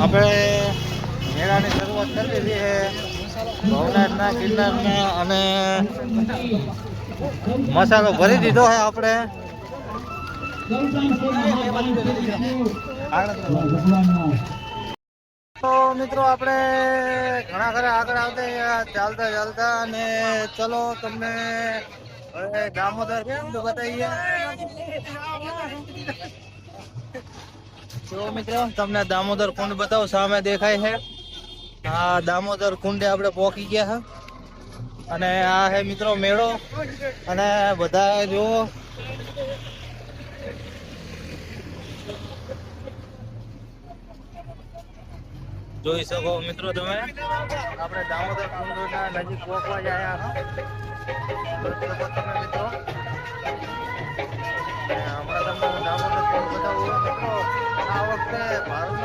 આપણે મેળાની શરૂઆત કરી દીધી છે. ભવનાથના અને મસાલો ભરી દીધો છે આપણે. તો મિત્રો આપણે ઘણા ખરા આગળ આવતા ચાલતા ચાલતા અને ચલો તમને દામોદર કુંડ બતાવીએ? જો મિત્રો, તમને દામોદર કુંડ બતાવો, સામે દેખાય છે. આ દામોદર કુંડે આપણે પહોંચી ગયા છે. અને આ છે મિત્રો મેળો. અને બધા જો જોઈ શકો મિત્રો તમે? આપણે દામોદર કુંડના નજીક પહોંચવા જ આવ્યા છો જોઈ શકો તમે મિત્રો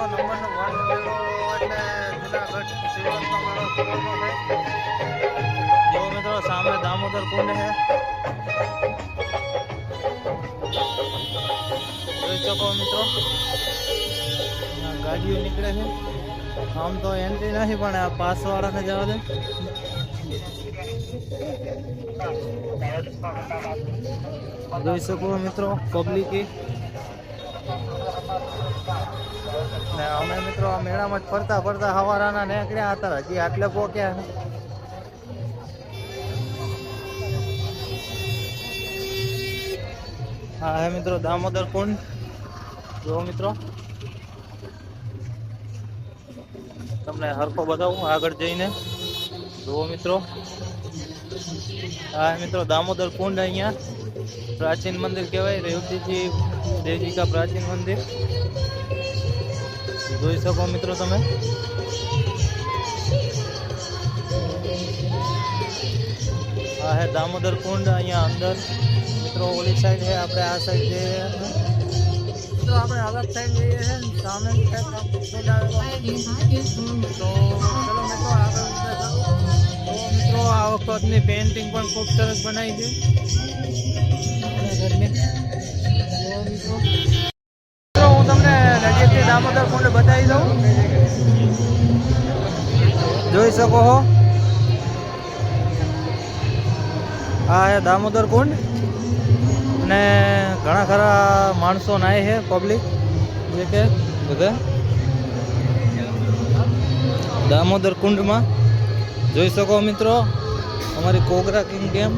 ભારતનો નંબર વન મેળો એટલે જુનાગઢ સિલ્વરનો મેળો કહેવામાં આવે જો મિત્રો સામે દામોદર કુંડ છે જોઈ શકો મિત્રો આ ગાડીઓ નીકળે છે આમ તો એન્ટ્રી નથી પણ આ પાસ વાળાને જવા દે જોઈ શકો મિત્રો પબ્લિક ને અમે મિત્રો મેળામાં જ ફરતા ફરતા હવારાના નીકળ્યા હતા, હજી આટલે પહોંચ્યા હા, હે મિત્રો, દામોદર કુંડ. જો મિત્રો. તમને હરખો બતાવું, આગળ જઈને. જુઓ મિત્રો. હા મિત્રો, દામોદર કુંડ અહીંયા પ્રાચીન મંદિર કહેવાય, રેવતીજી દેવજી કા પ્રાચીન મંદિર. જોઈ શકો મિત્રો તમે આ હે દામોદર કુંડ અહીંયા અંદર મિત્રો ઓલી સાઈડ છે આપણે આ સાઈડ જઈએ તો આપણે અલગ સાઈડ જઈએ છે ને સામે કુંડ આવેલો તો ચલો મિત્રો આગળ વધતા જાઓ. તો મિત્રો આ વખતની પેઇન્ટિંગ પણ ખૂબ સરસ બનાવી છે અને ઘરની. તો મિત્રો મિત્રો, હું તમને દામોદર કુંડ બતાવી દઉં? જોઈ શકો હો. આ દામોદર કુંડ. અને ઘણા ખરા માણસો નાય છે પબ્લિક જે કે બધા. દામોદર કુંડમાં. જોઈ શકો મિત્રો, અમારી કોગરા કિંગ ગેમ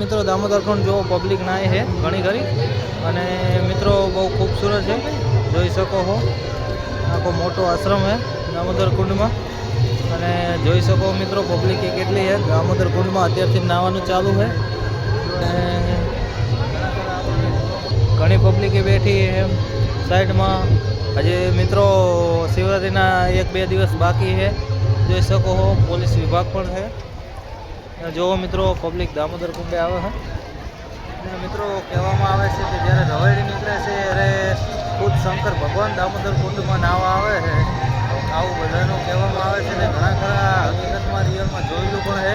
મિત્રો, દામોદર કુંડ જો પબ્લિક નાય છે ઘણી ખરી. અને મિત્રો, બહુ ખૂબસૂરત છે. જોઈ શકો છો આખો મોટો આશ્રમ છે દામોદર કુંડમાં અને જોઈ શકો મિત્રો પબ્લિક કેટલી છે દામોદર કુંડમાં અત્યારથી નાવાનું ચાલુ છે ઘણી પબ્લિકે બેઠી છે સાઈડમાં હજી મિત્રો, શિવરાત્રિના એક બે દિવસ બાકી છે જોઈ શકો છો પોલીસ વિભાગ પણ છે જુઓ મિત્રો, પબ્લિક દામોદર કુંડે આવે છે અને મિત્રો, કહેવામાં આવે છે કે જ્યારે રવાડી નીકળે છે, ત્યારે ખુદ શંકર ભગવાન દામોદર કુંડમાં નાવા આવે છે. આવું બધાનું કહેવામાં આવે છે ને ઘણા ખરા હકીકતમાં રિયલમાં જોયેલું પણ છે.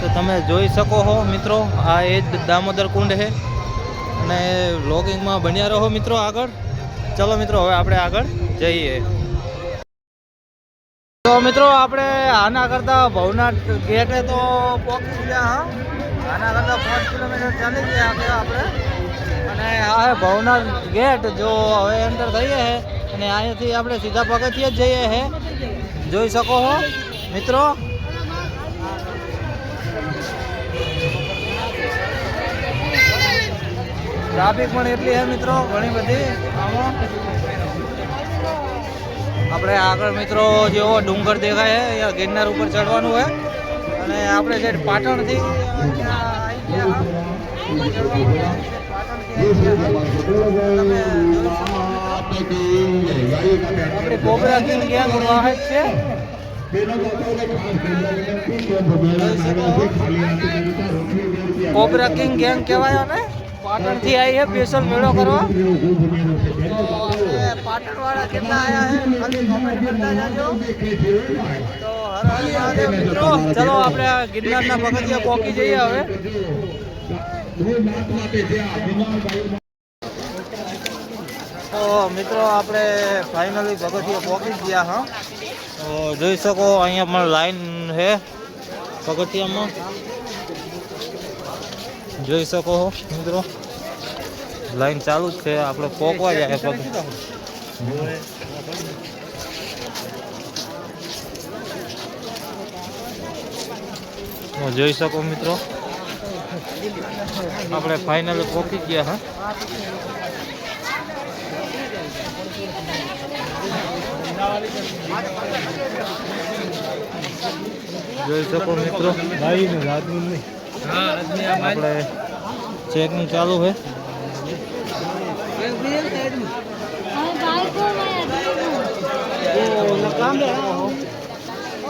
તો તમે જોઈ શકો છો મિત્રો, આ એ જ દામોદર કુંડ છે. અને વ્લોગિંગમાં બન્યા રહો મિત્રો આગળ. ચલો મિત્રો, હવે આપણે આગળ જઈએ. મિત્રો, આપણે આના કરતા ભવનાથ ગેટે તો પહોંચી ગયા હા. આના કરતા પાંચ કિલોમીટર ચાલી ગયા આપણે આપણે. અને આ ભવનાથ ગેટ, જો હવે એન્ટર થઈએ છે અને અહીંયાથી આપણે સીધા પગથિયે જ જઈએ છે જોઈ શકો છો મિત્રો. ટ્રાફિક પણ એટલી છે મિત્રો, ઘણી બધી. આમાં આપણે આગળ મિત્રો જેવો ડુંગર દેખાય છે ગિરનાર ઉપર ચડવાનું હોય. અને આપણે જે પાટણથી આપણી કોબરા કિંગ ગેંગ વાહક છે. કોબરા ગેંગ કહેવાય અને પાટણથી આવી છે સ્પેશિયલ મેળો કરવા. પાટણ વાળા કેટલા આયા છે ખાલી કોમેન્ટ કરતા જાજો. તો હર હર મહાદેવ મિત્રો. ચલો આપણે આ ગિરનારના પગથિયા પહોંચી જઈએ હવે. તો તો મિત્રો આપણે ફાઇનલી પગથિયે પહોંચી જ ગયા હા. તો જોઈ શકો અહીંયા પણ લાઈન છે પગથિયામાં. જોઈ શકો છો મિત્રો. લાઈન ચાલુ જ છે આપણે પોકવા જાય પગ. જોઈ શકો મિત્રો. આપણે ફાઈનલ પોકી ગયા હા. જોઈ શકો મિત્રો. આપણે ચેકિંગ ચાલુ છે.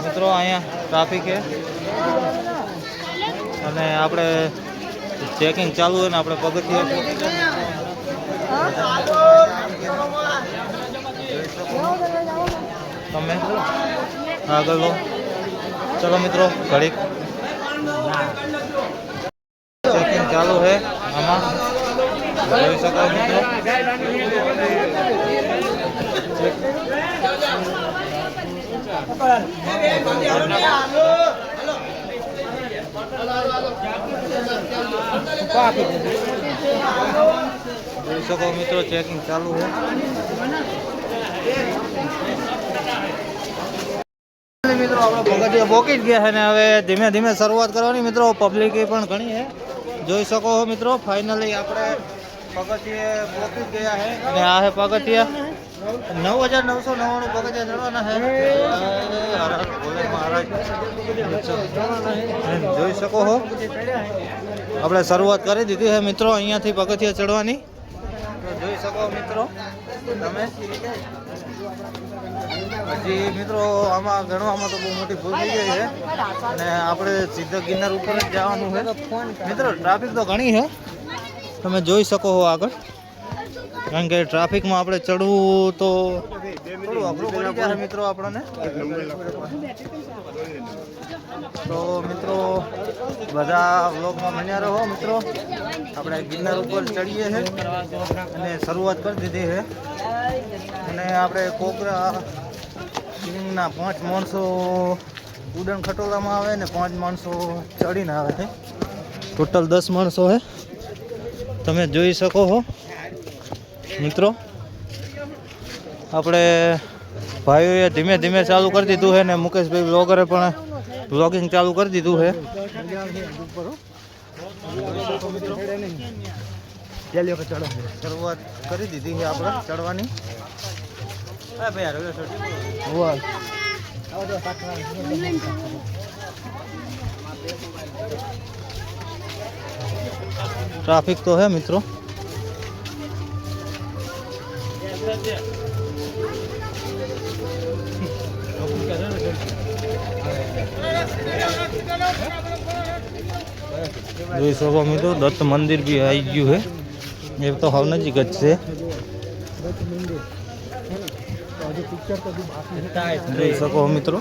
મિત્રો, અહીંયા ટ્રાફિક છે. અને આપણે ચેકિંગ ચાલુ હોય ને, આપણે પગથિયે. તમે? આગળ લો. ચલો મિત્રો, ઘડીક. ચેકિંગ ચાલુ છે આમાં. જોઈ શકો મિત્રો? જોઈ શકો મિત્રો ચેકિંગ ચાલુ છે. પગથિયા પહોંચી જ ગયા છે ને હવે ધીમે ધીમે શરૂઆત કરવાની. મિત્રો પબ્લિક પણ ઘણી છે. જોઈ શકો છો મિત્રો ફાઇનલી આપણે પગથિયે જ ગયા છે. અને આ છે પગથિયા નવ હજાર નવસો નવ્વાણું પગથિયા ચડવાના છે. ભોલે મહારાજ જોઈ શકો હો. આપણે શરૂઆત કરી દીધી છે મિત્રો અહીંયાથી પગથિયા ચડવાની. જોઈ શકો મિત્રો તમે. હજી મિત્રો આમાં ગણવામાં તો બહુ મોટી ભૂલ થઈ ગઈ છે. અને આપણે સીધા ગિરનાર ઉપર જ જવાનું છે. મિત્રો ટ્રાફિક તો ઘણી છે. તમે જોઈ શકો હો આગળ. કારણ કે ટ્રાફિકમાં આપણે ચડવું તો થોડું અઘરું પડી જાય મિત્રો આપણને. તો મિત્રો બધા વ્લોગમાં બન્યા રહો મિત્રો. આપણે ગિરનાર ઉપર ચડીએ છીએ અને શરૂઆત કરી દીધી છે અને આપણે કોકરા કિંગના પાંચ માણસો ઉડન ખટોલામાં આવે ને પાંચ માણસો ચડીને આવે છે ટોટલ દસ માણસો છે તમે જોઈ શકો છો મિત્રો આપણે ભાઈઓએ ધીમે ધીમે ચાલુ કરી દીધું છે ને મુકેશભાઈ બ્લોગરે પણ બ્લોગિંગ ચાલુ કરી દીધું છે. શરૂઆત કરી દીધી છે આપણે ચડવાની. હા ભાઈ હારો, લો, ટ્રાફિક તો હે મિત્રો. જોઈ શકો મિત્રો દત્ત મંદિર બી આવી ગયું છે એ તો હવે નજીક જ છે જોઈ શકો મિત્રો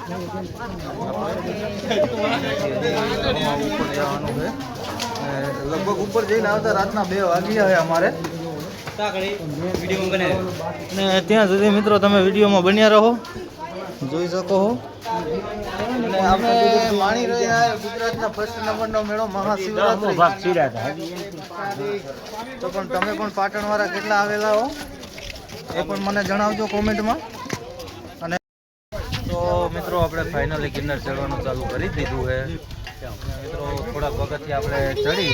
ઉપર જવાનું છે અને લગભગ ઉપર જઈને આવતા રાતના બે વાગ્યા છે અમારે ને ત્યાં સુધી મિત્રો તમે વિડીયોમાં બન્યા રહો. જોઈ શકો છો અને અમે માણી રહ્યા ગુજરાતના ફર્સ્ટ નંબરનો મેળો મહાશિવરાત્રી. તો પણ તમે પણ પાટણવાળા કેટલા આવેલા હો? એ પણ મને જણાવજો કોમેન્ટમાં. અને તો મિત્રો આપણે ફાઇનલી ગિરનાર ચડવાનું ચાલુ કરી દીધું છે. મિત્રો થોડાક પગથિયા આપણે ચડી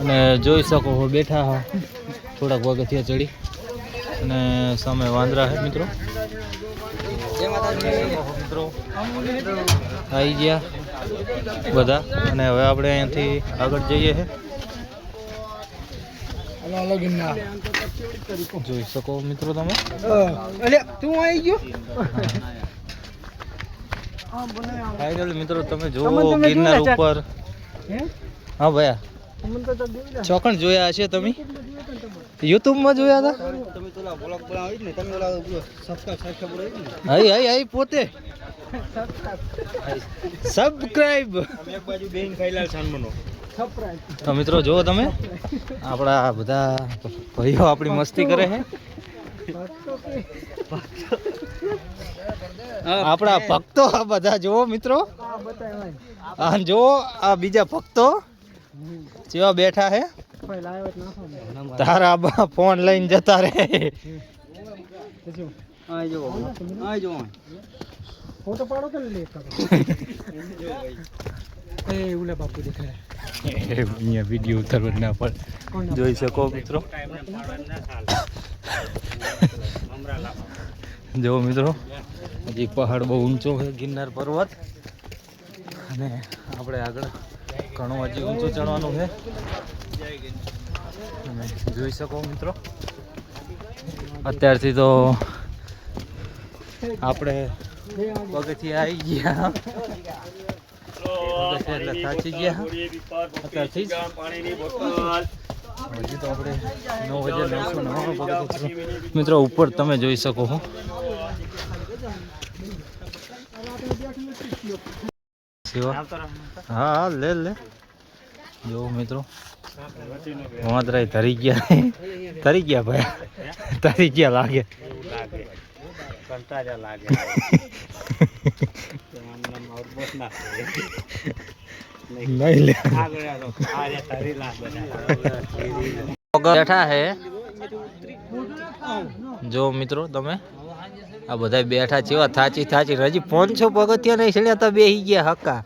અને જોઈ શકો બેઠા હા. થોડાક પગથિયા ચડી અને સામે વાંદરા છે મિત્રો. મિત્રો આવી ગયા બધા અને હવે આપણે અહીંયાથી આગળ જઈએ છે. જોઈ શકો મિત્રો તમે? તું આવી ગયો ફાઇનલ મિત્રો તમે જુઓ ગિરનાર ઉપર. હા? ભયા. ચોકણ જોયા હશે તમે? યુટ્યુબમાં જોયા હતા? હઈ હઈ હાઈ પોતે. સબસ્ક્રાઇબ એક બાજુ બેન ખાઈલાલ સાનમનો તો મિત્રો જુઓ તમે. આપણા બધા ભાઈઓ આપણી મસ્તી કરે છે. આપણા ભક્તો આ બધા જુઓ મિત્રો. આ જુઓ આ બીજા ભક્તો. જેવા બેઠા હે? તારા બા ફોન લઈને જતા રહે. આ જો આ જો. ફોટો પાડો કે લે એ ઉલે બાપુ દેખાય. અહીંયા વીડિયો ઉતારવા ના પડે. જોઈ શકો મિત્રો? જો મિત્રો. હજી પહાડ બહુ ઊંચો છે ગિરનાર પર્વત. અને આપણે આગળ ઘણું હજી ઊંચું ચડવાનું છે અને જોઈ શકો મિત્રો. અત્યારથી તો આપણે પગથી આવી ગયા. પગથિયા થાચી ગયા. અત્યારથી તો આપણે નવ નવસો નવ્વાણું પગથિયાં મિત્રો, ઉપર તમે જોઈ શકો છો સેવા હા. હા લે લે. જો મિત્રો. વાંદરા ધરી ગયા. ધરી ગયા ભાઈ. ધરી ગયા લાગે. નહીં લે. બેઠા હે. જો મિત્રો તમે? આ બધા બેઠા છેવા થાચી થાચી. હજી પાંચસો પગથિયા નહીં છેલ્યા તો બે ગયા હક્કા.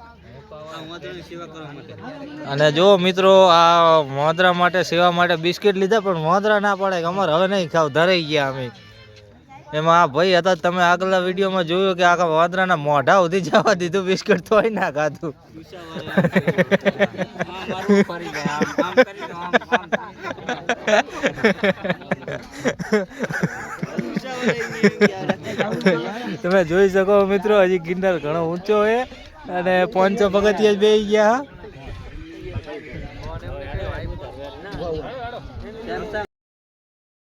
અને જો મિત્રો આ મોદરા માટે સેવા માટે બિસ્કિટ લીધા પણ મોદરા ના પડે કે અમારે હવે નહીં ખાવ ધરાઈ ગયા અમે. એમાં આ ભાઈ હતા તમે આગલા વિડીયોમાં જોયું કે આખા મોદરાના મોઢા સુધી જવા દીધું બિસ્કિટ તોય ના ખાધું. તમે જોઈ શકો મિત્રો, હજી ગિરનાર ઘણો ઊંચો છે અને પાંચ પગથિયા જ બે ગયા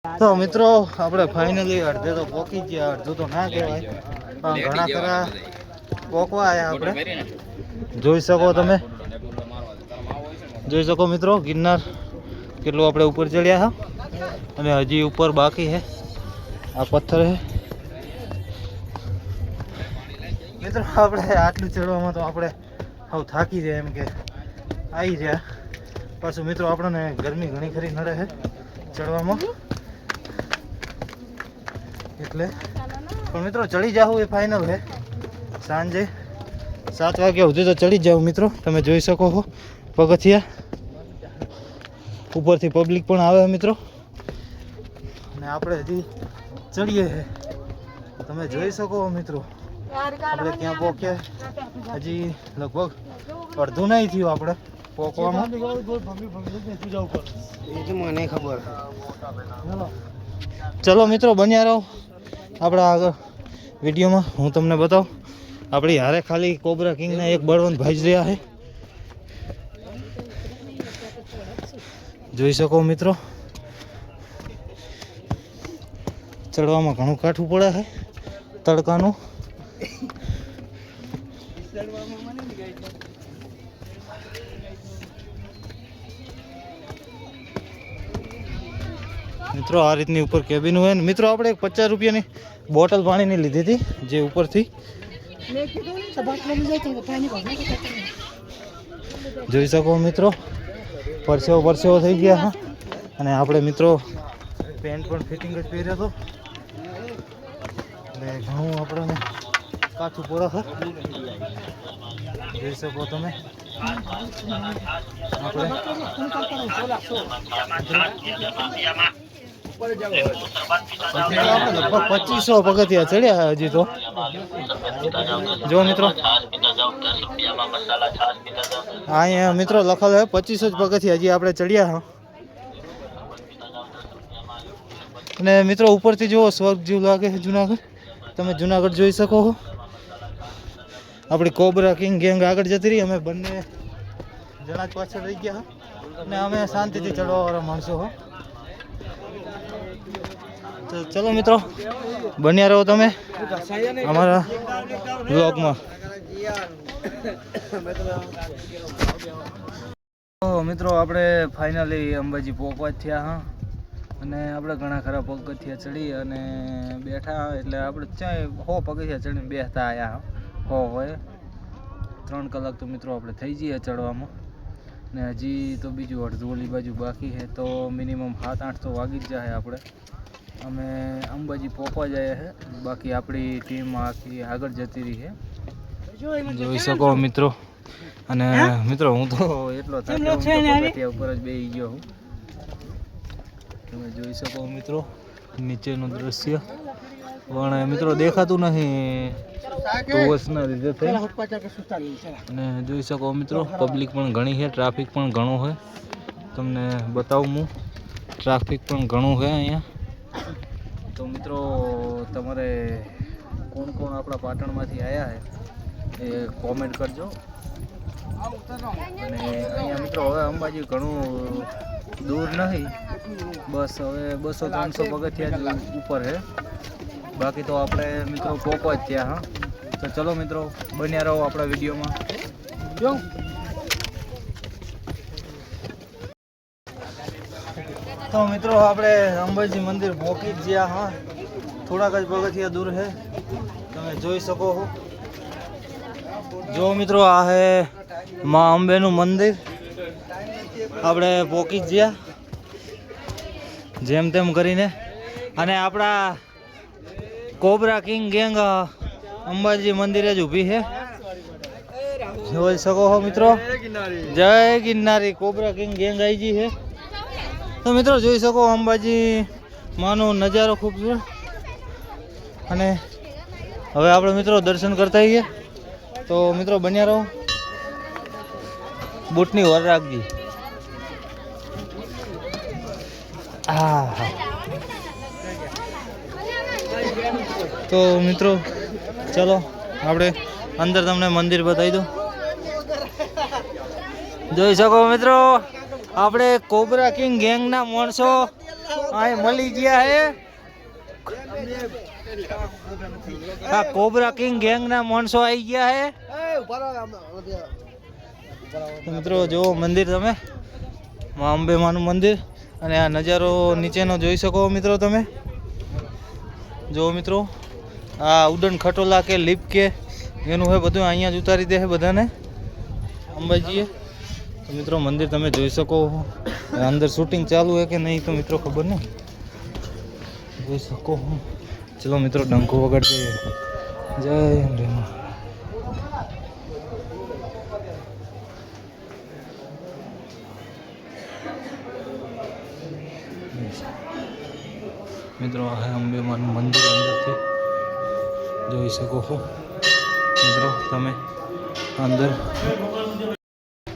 તો મિત્રો, આપણે ફાઇનલી અડધે તો પોકી ગયા, અડધું તો ના કહેવાય, પણ ઘણા ખરા પોકવા આવ્યા આપણે. જોઈ શકો તમે. જોઈ શકો મિત્રો, ગિરનાર કેટલું આપણે ઉપર ચડ્યા, હા. અને હજી ઉપર બાકી છે આ પથ્થર છે મિત્રો, આપણે આટલું ચડવામાં તો આપણે હવે થાકી જાય એમ કે આવી જાય પાછું મિત્રો, આપણને ગરમી ઘણી ખરી નડે છે ચડવામાં. એટલે પણ મિત્રો, ચડી જાવ એ ફાઇનલ છે. સાંજે સાત વાગ્યા સુધી તો ચડી જાવ મિત્રો, તમે જોઈ શકો છો પગથિયા. ઉપરથી પબ્લિક પણ આવે મિત્રો. અને આપણે હજી ચડીએ તમે જોઈ શકો મિત્રો. આપણે ત્યાં પહોંચ્યા હજી લગભગ અડધું નહીં થયું આપણે. પહોંચવામાં એ તો મને ખબર. ચલો. મિત્રો બન્યા રહો. આપણા આગળ વિડીયોમાં. હું તમને બતાવું. આપણી હારે ખાલી કોબરા કિંગના એક બળવંત ભાઈ જ રહ્યા છે. જોઈ શકો મિત્રો. ચડવામાં ઘણું કાઠું પડે છે તડકાનું. મિત્રો, આ રીતની ઉપર કેબિન હોય ને. મિત્રો, આપણે પચાસ રૂપિયાની બોટલ પાણીની લીધી હતી, જે ઉપરથી. જોઈ શકો મિત્રો, પરસેવો પરસેવો થઈ ગયા, હા. અને આપણે મિત્રો, પેન્ટ પણ ફિટિંગ જ પહેર્યો હતો. અને ઘણું આપણને પડે છે જોઈ શકો તમે. લગભગ પચીસો પગથિયા ચડ્યા હજી તો. જો મિત્રો. અહીંયા મિત્રો લખેલો હે પચીસો જ પગથિયા હજી આપણે ચડ્યા હા. અને મિત્રો ઉપરથી જુઓ, સ્વર્ગ જેવું લાગે છે જુનાગઢ. તમે જુનાગઢ જોઈ શકો છો આપણી કોબરા કિંગ ગેંગ આગળ જતી રહી. અમે બંને જણા જ પાછળ રહી ગયા. અને અમે શાંતિથી ચડવાવાળા માણસો હો. તો ચલો મિત્રો, બન્યા રહો તમે અમારા બ્લોગમાં મિત્રો, આપણે ફાઇનલી અંબાજી પહોંચવા થયા, હા. અને આપણે ઘણા ખરા પગથિયા ચડી અને બેઠા, એટલે આપણે ચાય હો પગથિયા ચડીને બેસતા આવ્યા હોય. ત્રણ કલાક તો મિત્રો આપણે થઈ જઈએ ચડવામાં. ને હજી તો બીજું અડધું બાજુ બાકી છે તો મિનિમમ સાત આઠ તો વાગી જ જાય આપણે. અમે અંબાજી પહોંચવા જઈએ છે બાકી આપણી ટીમ આખી આગળ જતી રહી છે જોઈ શકો મિત્રો. અને મિત્રો હું તો એટલો થાક્યો ઉપર જ બેસી ગયો હું. તમે જોઈ શકો મિત્રો. નીચેનું દ્રશ્ય. પણ મિત્રો દેખાતું નથી ટોવર્સના લીધે થઈ. અને જોઈ શકો મિત્રો પબ્લિક પણ ઘણી છે ટ્રાફિક પણ ઘણો હોય. તમને બતાવું હું. ટ્રાફિક પણ ઘણું છે અહીંયા. તો મિત્રો, તમારે કોણ કોણ આપણા પાટણમાંથી આવ્યા છે એ કોમેન્ટ કરજો. અને અહીંયા મિત્રો હવે અંબાજી ઘણું દૂર નથી. બસ હવે બસો ત્રણસો પગથિયા જ ઉપર છે. બાકી તો આપણે મિત્રો પોકો જ ત્યાં, હા. તો ચલો મિત્રો, બન્યા રહો આપણા વિડીયોમાં. તો મિત્રો આપણે અંબાજી મંદિર પહોંચી જ ગયા, હા. થોડાક જ પગથિયા દૂર છે. તમે જોઈ શકો છો. જો મિત્રો આ છે મા અંબેનું મંદિર. આપણે પોકી ગયા. જેમ તેમ કરીને. અને આપણા કોબરા કિંગ ગેંગ અંબાજી મંદિરે જ ઊભી છે. જોઈ શકો છો મિત્રો. જય ગિરનારી કોબરા કિંગ ગેંગ આવી ગઈ છે. તો મિત્રો જોઈ શકો અંબાજી માનો નજારો ખૂબસૂરત અને હવે આપણે મિત્રો દર્શન કરતા આવીએ. તો મિત્રો બન્યા રહો. બૂટની ઓર રાખજી. હા હા તો મિત્રો ચલો આપણે અંદર તમને મંદિર બતાવી દઉં. જોઈ શકો મિત્રો આપણે કોબરા કિંગ ગેંગના માણસો અહીં મળી ગયા હે. હા કોબરા કિંગ ગેંગના માણસો આવી ગયા હે. મિત્રો, જુઓ મંદિર તમે. મા અંબે માનું મંદિર અને આ નજારો નીચેનો જોઈ શકો મિત્રો તમે. જુઓ મિત્રો, આ ઉડન ખટોલા કે લીપ કે એનું હોય બધું અહીંયા જ ઉતારી દે છે બધાને. અંબાજીએ. તો મિત્રો, મંદિર તમે જોઈ શકો. અંદર શૂટિંગ ચાલુ છે કે નહીં તો મિત્રો ખબર નહીં. જોઈ શકો ચલો મિત્રો ડંકો વગાડજે. જય મિત્રો, આ અંબેમાનું મંદિર અંદરથી. જોઈ શકો છો. મિત્રો, તમે અંદર.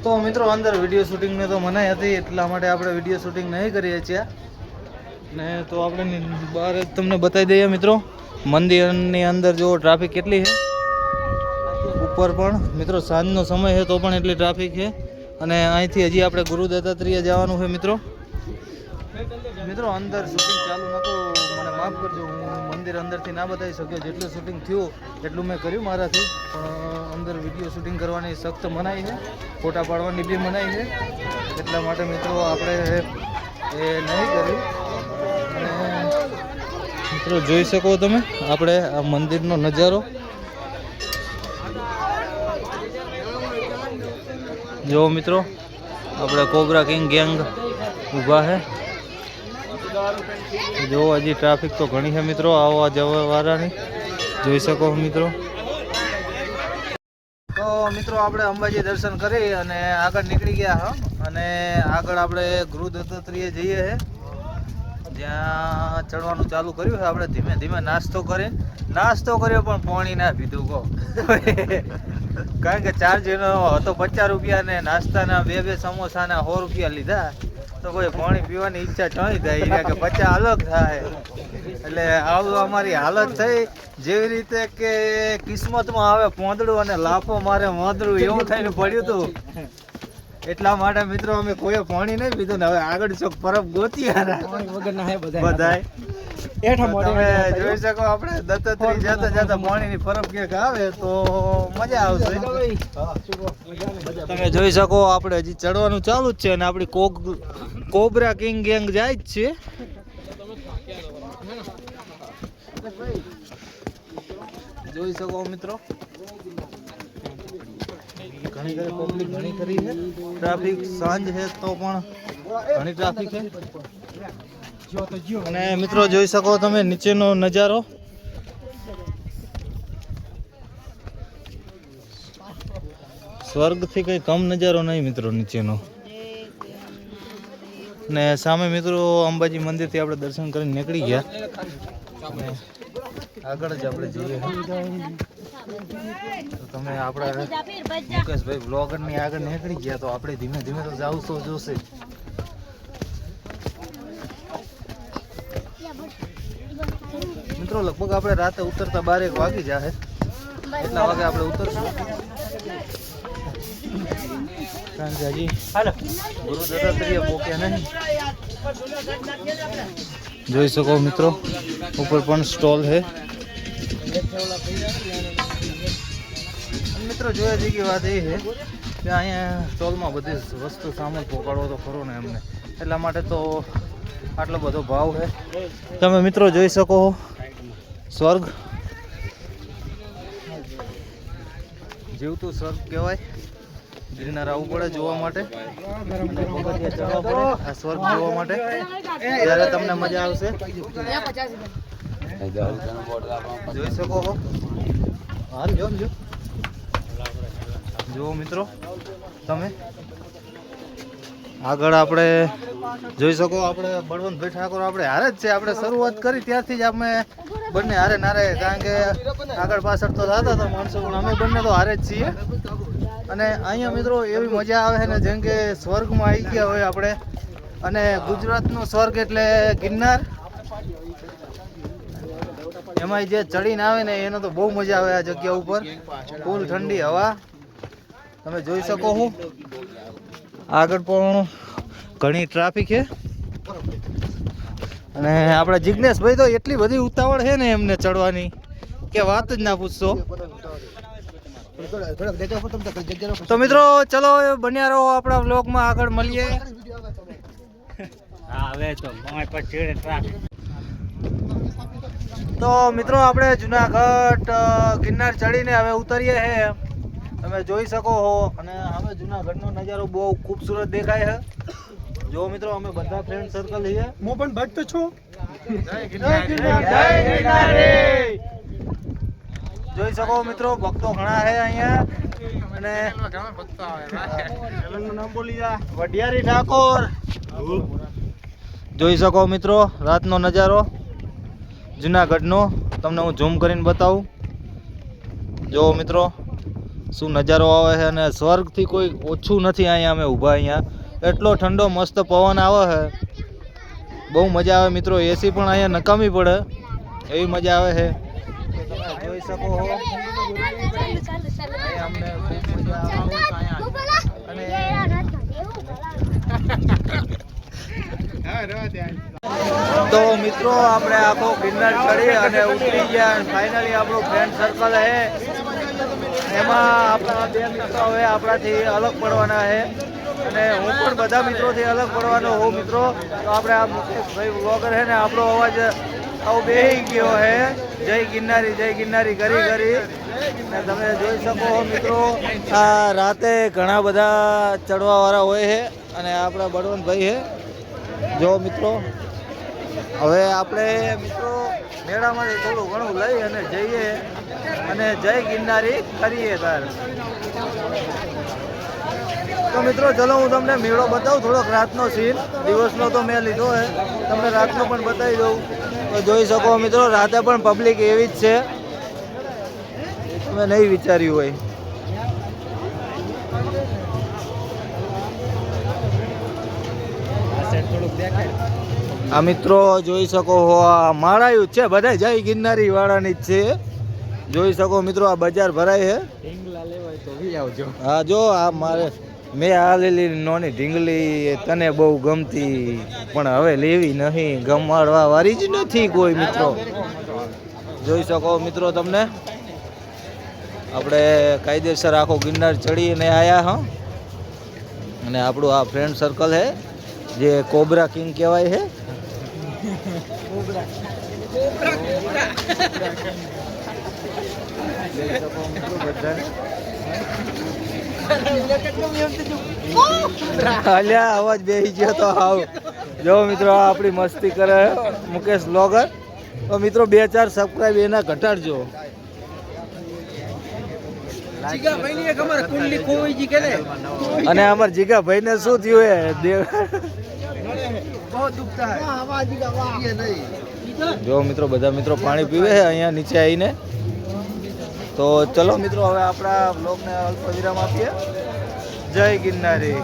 તો મિત્રો, અંદર વીડિયો શૂટિંગને તો મનાઈ હતી, એટલા માટે આપણે વીડિયો શૂટિંગ નહીં કરીએ છીએ. ને તો આપણે બહાર તમને બતાવી દઈએ, મિત્રો. મંદિરની અંદર જો ટ્રાફિક કેટલી છે. ઉપર પણ, મિત્રો, સાંજનો સમય છે તો પણ એટલી ટ્રાફિક છે. અને અહીંથી હજી આપણે ગુરુ દત્તાત્રેય જવાનું છે, મિત્રો. મિત્રો, અંદર શૂટિંગ ચાલુ નહોતું. મને માફ કરજો, હું મંદિર અંદરથી ના બતાવી શક્યો. જેટલું શૂટિંગ થયું, એટલું મેં કર્યું મારાથી. પણ અંદર વીડિયો શૂટિંગ કરવાની સખ્ત મનાઈ છે. ફોટા પાડવાની બી મનાઈ છે. એટલા માટે મિત્રો, આપણે એ નહીં કર્યું. અને, મિત્રો, જોઈ શકો તમે, આપણે આ મંદિરનો નજારો. જો મિત્રો, આપણે કોબરા કિંગ ગેંગ ઊભા છે. જો હજી ટ્રાફિક તો ઘણી છે મિત્રો. આવવા જવા વાળાની જોઈ શકો મિત્રો. તો મિત્રો, આપણે અંબાજી દર્શન કરી અને આગળ નીકળી ગયા, હા. અને આગળ આપણે ગૃહ દત્તાત્રેય જઈએ છે જ્યાં ચડવાનું ચાલુ કર્યું છે, આપણે ધીમે ધીમે નાસ્તો કરી. નાસ્તો કર્યો, પણ પાણી ના પીધું, કહો. કારણ કે ચાર્જ એનો હતો પચાસ રૂપિયા ને નાસ્તાના બે બે સમોસાના સો રૂપિયા લીધા. તો કોઈ પાણી પીવાની ઈચ્છા નહીં થાય કે બચ્ચા અલગ થાય. એટલે આવું અમારી હાલત થઈ. જેવી રીતે કે કિસ્મતમાં આવે પોંદડું અને લાફો મારે મોદડું એવું થઈને પડ્યું હતું એટલા માટે મિત્રો અમે કોઈ પાણી નહીં પીધું ને હવે આગળ ચોક પરબ ગોતી બધાય. હેઠા મોઢે તમે જોઈ શકો આપણે દત્તાત્રેય જતા જતા પાણીની પરબ ક્યાંક આવે તો મજા આવશે. તમે જોઈ શકો આપણે હજી ચડવાનું ચાલુ જ છે અને આપણી કોક કોબરા કિંગ ગેંગ જાય જ છે. જોઈ શકો મિત્રો? ઘણી ઘણી પબ્લિક ઘણી કરી છે. ટ્રાફિક સાંજ છે તો પણ ઘણી ટ્રાફિક છે. અને મિત્રો જોઈ શકો તમે નીચેનો નજારો. સ્વર્ગથી કઈ કમ નજારો નહીં મિત્રો નીચેનો. ને સામે મિત્રો અંબાજી મંદિરથી આપણે દર્શન કરીને નીકળી ગયા. આગળ જ આપણે જઈએ. તો તમે આપણા મુકેશભાઈ બ્લોગરની આગળ નીકળી ગયા તો આપણે ધીમે ધીમે તો જાવ તો જોશે. મિત્રો લગભગ આપણે રાતે ઉતરતા બારેક વાગી જાય એટલા વાગે આપણે ઉતરશું? કારણ કે હજી ગુરુ દત્તાત્રેય પોક્યા નહીં. જોઈ શકો મિત્રો ઉપર પણ સ્ટોલ છે મિત્રો જોયા જેવી વાત એ છે કે અહીંયા સ્ટોલમાં બધી વસ્તુ સામાન પહોંચાડવો તો ખરો ને એમને. એટલા માટે તો આટલો બધો ભાવ છે તમે મિત્રો જોઈ શકો સ્વર્ગ. જીવતું સ્વર્ગ કહેવાય. ગિરનાર આવવું પડે જોવા માટે. આ સ્વર્ગ જોવા માટે. ત્યારે તમને મજા આવશે. જોઈ શકો છો હાલ, જો જો. જુઓ મિત્રો, તમે. આગળ આપણે જોઈ શકો, આપણે બળવંતભાઈ ઠાકોર, આપણે હારે જ છે. આપણે શરૂઆત કરી, ત્યારથી જ અમે બંને હારે નારે, કારણ કે આગળ પાછળ તો થતા હતા માણસો, પણ અમે બંને તો હારે જ છીએ. અને અહીંયા મિત્રો એવી મજા આવે છે ને, જેમ કે સ્વર્ગમાં આવી ગયા હોય આપણે. અને ગુજરાતનો સ્વર્ગ એટલે ગિરનાર. એમાં જે ચડીને આવે ને, એનો તો બહુ મજા આવે આ જગ્યા ઉપર. ફૂલ ઠંડી હવા. તમે જોઈ શકો હું. આગળ પણ ઘણી ટ્રાફિક છે. અને આપણા જિજ્ઞેશભાઈ તો એટલી બધી ઉતાવળ છે ને એમને ચડવાની કે વાત જ ના પૂછશો. તો મિત્રો ચલો બન્યા રહો આપણા વ્લોગમાં આગળ મળીએ. તો મિત્રો આપણે જુનાગઢ ગિરનાર ચડીને હવે ઉતરીએ છે તમે જોઈ શકો હો. અને હવે જુનાગઢનો નજારો બહુ ખૂબસૂરત દેખાય છે. જો મિત્રો અમે બધા ફ્રેન્ડ સર્કલ છીએ. હું પણ ભક્ત છું. જોઈ શકો મિત્રો ભક્તો ઘણા છે અહીંયા. અને નામ બોલી જા. વઢિયારી ઠાકોર. જોઈ શકો મિત્રો રાતનો નજારો. જુનાગઢનો. તમને હું ઝૂમ કરીને બતાવું. જો મિત્રો શું નજારો આવે છે અને સ્વર્ગથી કોઈ ઓછું નથી અહીંયા અમે ઊભા અહીંયા. એટલો ઠંડો મસ્ત પવન આવે છે. બહુ મજા આવે મિત્રો એસી પણ અહીંયા નકામી પડે. એવી મજા આવે છે. તો તમે જોઈ શકો છો અમને ખૂબ મજા આવે. છે અહીંયા અને તો મિત્રો આપણે આખો ગિરનાર ચડી અને ઉતરી ગયા ફાઇનલી આપણું ફ્રેન્ડ સર્કલ છે. એમાં આપણા બે મિત્રો હવે આપણાથી અલગ પડવાના છે. અને હું પણ બધા મિત્રોથી અલગ પડવાનો હોઉં મિત્રો. તો આપણે આ મુકેશભાઈ વ્લોગર છે ને, આપણો અવાજ આવો બેહી ગયો છે જય ગિરનારી જય ગિરનારી કરી કરી ને તમે જોઈ શકો મિત્રો, આ રાતે ઘણા બધા ચડવાવાળા હોય છે અને આપણા બળવંતભાઈ છે. જો મિત્રો, હવે આપણે મિત્રો મેળામાંથી થોડું ઘણું લઈ અને જઈએ. અને જય ગિરનારી કરીએ તાર. તો મિત્રો ચલો હું તમને મેળો બતાવું. થોડોક રાતનો સીન દિવસનો તો મેં લીધો હે. તમને રાતનો પણ બતાવી દઉં. તો જોઈ શકો મિત્રો રાતે પણ પબ્લિક એવી જ છે. તમે નહીં વિચાર્યું હોય. આ મિત્રો જોઈ શકો હો આ માળાયું જ છે. બધા જય ગિરનારી વાળાની જ છે. જોઈ શકો મિત્રો આ બજાર ભરાય છે હા જો આ મારે મેં આ લીલી નોની ઢીંગલી તને બહુ ગમતી પણ હવે લેવી નહીં. ગમાડવા વાળી જ નથી કોઈ મિત્રો. જોઈ શકો મિત્રો તમને? આપણે કાયદેસર આખો ગિરનાર ચડીને આવ્યા હા? અને આપણું આ ફ્રેન્ડ સર્કલ છે જે કોબરા કિંગ કહેવાય છે બધા અલ્યા અવાજ બેહી ગયો તો હાવ. જો મિત્રો આપણી મસ્તી કરે મુકેશ લોગર તો મિત્રો બે ચાર સબસ્ક્રાઈબ એના ઘટાડજો અને અમાર જીગા ભાઈ ને? શું થયું એ? દેવ. જો મિત્રો બધા મિત્રો પાણી પીવે અહીંયા નીચે આવીને. તો ચલો મિત્રો હવે આપણા બ્લોગને અલ્પ વિરામ આપીએ. જય ગિરનારી.